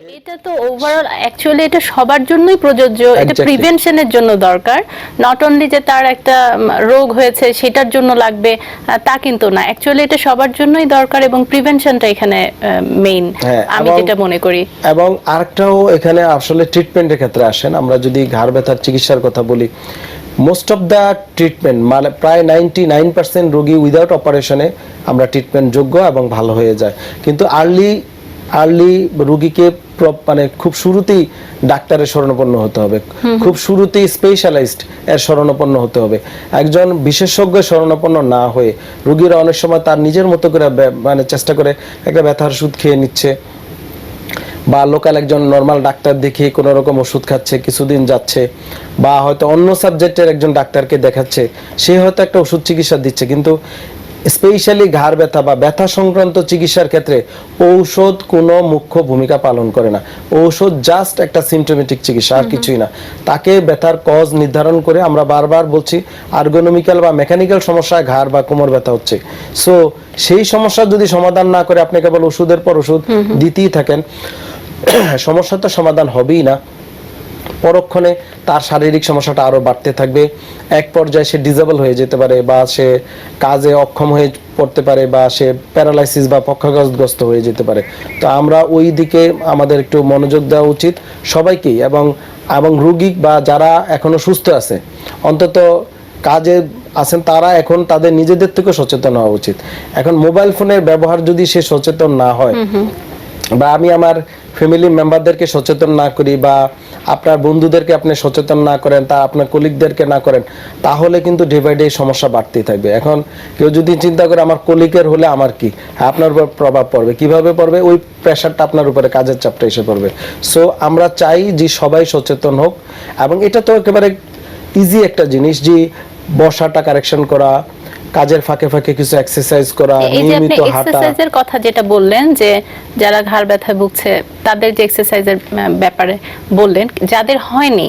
এটা তো overall actually এটা সবার জন্যই প্রযোজ্য এটা প্রিভেনশনের জন্য দরকার। নট অনলি যে তার একটা রোগ হয়েছে সেটার জন্য লাগবে তা কিন্তু না। অ্যাকচুয়ালি এটা সবার জন্যই দরকার এবং প্রিভেনশনটা এখানে মেইন হ্যাঁ, আমি যেটা মনে করি। এবং আরেকটাও এখানে আসলে ট্রিটমেন্টের ক্ষেত্রে আসেন আমরা যদি ঘাড় ব্যথার চিকিৎসার কথা বলি মোস্ট অফ দ্য ট্রিটমেন্ট মানে প্রায় নাইনটি নাইন পার্সেন্ট রোগী উইদাউট অপারেশনে আমরা ট্রিটমেন্ট যোগ্য এবং ভালো হয়ে যায়। কিন্তু আর্লি আর্লি রুগীকে মানে খুব শুরুতেই ডাক্তারের শরণাপন্ন হতে হবে। খুব শুরুতেই স্পেশালাইজড এর শরণাপন্ন হতে হবে। একজন বিশেষজ্ঞ শরণাপন্ন না হয়ে রুগীরা অনেক সময় তার নিজের মতো করে মানে চেষ্টা করে একটা ব্যথার ওষুধ খেয়ে নিচ্ছে বা লোকাল একজন নর্মাল ডাক্তার দেখিয়ে কোনো রকম ওষুধ খাচ্ছে কিছুদিন যাচ্ছে বা হয়তো অন্য সাবজেক্টের একজন ডাক্তারকে দেখাচ্ছে সে হয়তো একটা ওষুধ চিকিৎসা দিচ্ছে। কিন্তু স্পেশালি ঘাড় ব্যথা বা ব্যথা সংক্রান্ত চিকিৎসার ক্ষেত্রে ঔষধ কোনো মুখ্য ভূমিকা পালন করে না। ঔষধ জাস্ট একটা সিমটোমেটিক চিকিৎসা আর কিছুই না। তাকে ব্যথার কজ নির্ধারণ করে আমরা বারবার বলছি আর্গোনমিক্যাল বা মেকানিক্যাল সমস্যায় ঘাড় বা কোমর ব্যথা হচ্ছে। সো সেই সমস্যার যদি সমাধান না করে আপনি কেবল ওষুধের পর ওষুধ দিতেই থাকেন সমস্যা তো সমাধান হবেই না। পরক্ষণে তার শারীরিক সমস্যাটা আরও বাড়তে থাকবে। এক পর্যায়ে সে ডিজেবল হয়ে যেতে পারে বা সে কাজে অক্ষম হয়ে পড়তে পারে বা সে প্যারালাইসিস বা পক্ষাঘাতগ্রস্ত হয়ে যেতে পারে। তো আমরা ওই দিকে আমাদের একটু মনোযোগ দেওয়া উচিত সবাইকেই এবং এবং রুগী বা যারা এখনও সুস্থ আছে, অন্তত কাজে আছেন তারা এখন তাদের নিজেদের থেকে সচেতন হওয়া উচিত। এখন মোবাইল ফোনের ব্যবহার যদি সে সচেতন না হয় বা আমি আমার ফ্যামিলি মেম্বারদেরকে সচেতন না করি বা আপনার বন্ধুদেরকে আপনি সচেতন না করেন তা আপনার কলিগদেরকে না করেন তাহলে কিন্তু ডে বাই ডে সমস্যা বাড়তেই থাকবে। এখন কেউ যদি চিন্তা করে আমার কলিগের হলে আমার কি? হ্যাঁ, আপনার উপর প্রভাব পড়বে। কীভাবে পড়বে? ওই প্রেশারটা আপনার উপরে কাজের চাপটা এসে পড়বে। সো আমরা চাই যে সবাই সচেতন হোক এবং এটা তো একেবারে ইজি একটা জিনিস যে বসাটা কারেকশন করা কাজের ফাঁকে ফাঁকে কিছু এক্সারসাইজ করা এই যে নিয়মিত হাঁটা। এক্সারসাইজের কথা যেটা বললেন যে যারা ঘাড় ব্যথায় ভুগছে তাদের যে এক্সারসাইজের ব্যাপারে বললেন যাদের হয়নি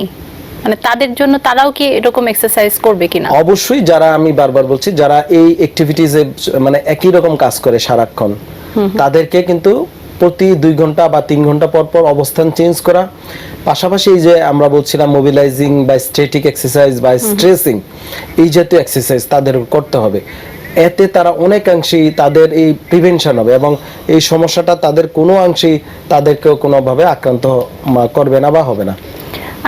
মানে তাদের জন্য তারাও কি এরকম এক্সারসাইজ করবে কিনা? অবশ্যই যারা আমি বারবার বলছি যারা এই অ্যাক্টিভিটিজে মানে একই রকম কাজ করে সারাক্ষণ তাদেরকে কিন্তু প্রতি দুই ঘণ্টা বা তিন ঘণ্টা পর পর অবস্থান চেঞ্জ করা। পাশাপাশি এই যে আমরা বলছিলাম মোবিলাইজিং বা স্ট্রেটিক এক্সারসাইজ বা স্ট্রেসিং এই জাতীয় এক্সারসাইজ তাদের করতে হবে। এতে তারা অনেকাংশেই তাদের এই প্রিভেনশন হবে এবং এই সমস্যাটা তাদের কোনো অংশেই তাদেরকেও কোনোভাবে আক্রান্ত করবে না বা হবে না।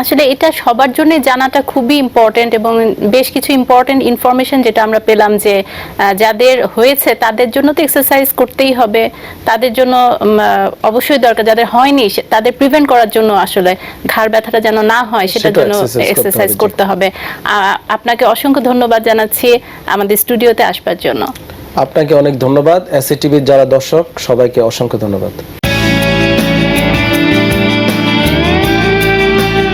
আসলে এটা সবার জন্য জানাটা খুবই ইম্পর্টেন্ট এবং বেশ কিছু ইম্পর্টেন্ট ইনফরমেশন যেটা আমরা পেলাম যে যাদের হয়েছে তাদের জন্য তো এক্সারসাইজ করতেই হবে। তাদের জন্য অবশ্যই দরকার। যাদের হয়নি তাদের প্রিভেন্ট করার জন্য আসলে ঘাড় ব্যথাটা যেন না হয় সেটার সেটা জন্য এক্সারসাইজ করতে হবে আপনাকে অসংখ্য ধন্যবাদ জানাচ্ছি আমাদের স্টুডিওতে আসবার জন্য। আপনাকে অনেক ধন্যবাদ। এসএ টিভির যারা দর্শক সবাইকে অসংখ্য ধন্যবাদ।